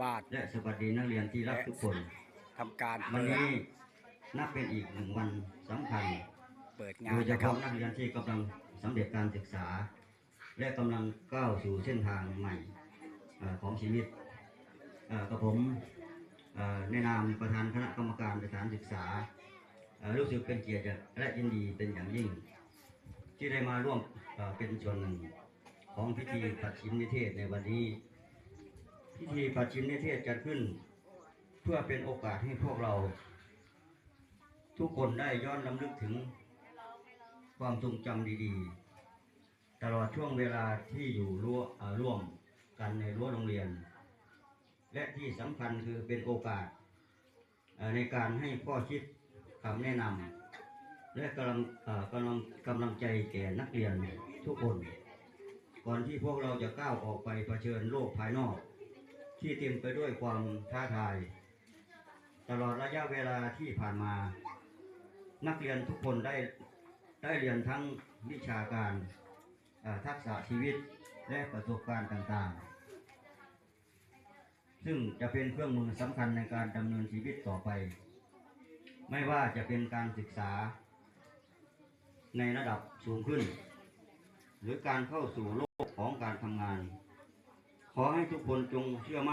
าวาสและสวัสดีนักเรียนที่รักทุกคนทำการวันเปิดนี้นับเป็นอีกหนึ่งวันสำคัญเปิดโดงานยเฉนะครัพาะบนักเรียนที่กำลังสำเร็จการศึกษา และกำลังก้าวสู่เส้นทางใหม่เอ่อของชีวิตเอ่อกับผมเอ่อในนามประธานคณะกรรมการสถานศึกษาเอ่อรู้สึกเป็นเกียรติและยินดีเป็นอย่างยิ่ง ที่ได้มาร่วมเอ่อเป็นส่วนหนึ่งของพิธีปัดชิมนิเทศในวันนี้ พิธีปัดชิมนิเทศจัดขึ้น เพื่อเป็นโอกาสให้พวกเรา ทุกคนได้ย้อนลำลึกถึงความทรงจำดีๆ ตลอดช่วงเวลาที่อยู่ร่วมอ่าร่วมกันในรั้วโรงเรียน และที่สำคัญคือเป็นโอกาสในการให้ข้อคิดคำแนะนำและกำลังกำลังกำลังใจแก่นักเรียนทุกคน ก่อนที่พวกเราจะก้าวออกไปเผชิญโลกภายนอก ที่เต็มไปด้วยความท้าทาย ตลอดระยะเวลาที่ผ่านมา นักเรียนทุกคนได้ได้เรียนทั้งวิชาการทักษะชีวิตและประสบการณ์ต่างๆ ซึ่งจะเป็นเครื่องมือสำคัญในการดำเนินชีวิตต่อไป ไม่ว่าจะเป็นการศึกษา ในระดับสูงขึ้น หรือการเข้าสู่โลกของการทำงาน ขอให้ทุกคนจงเชื่อมั่น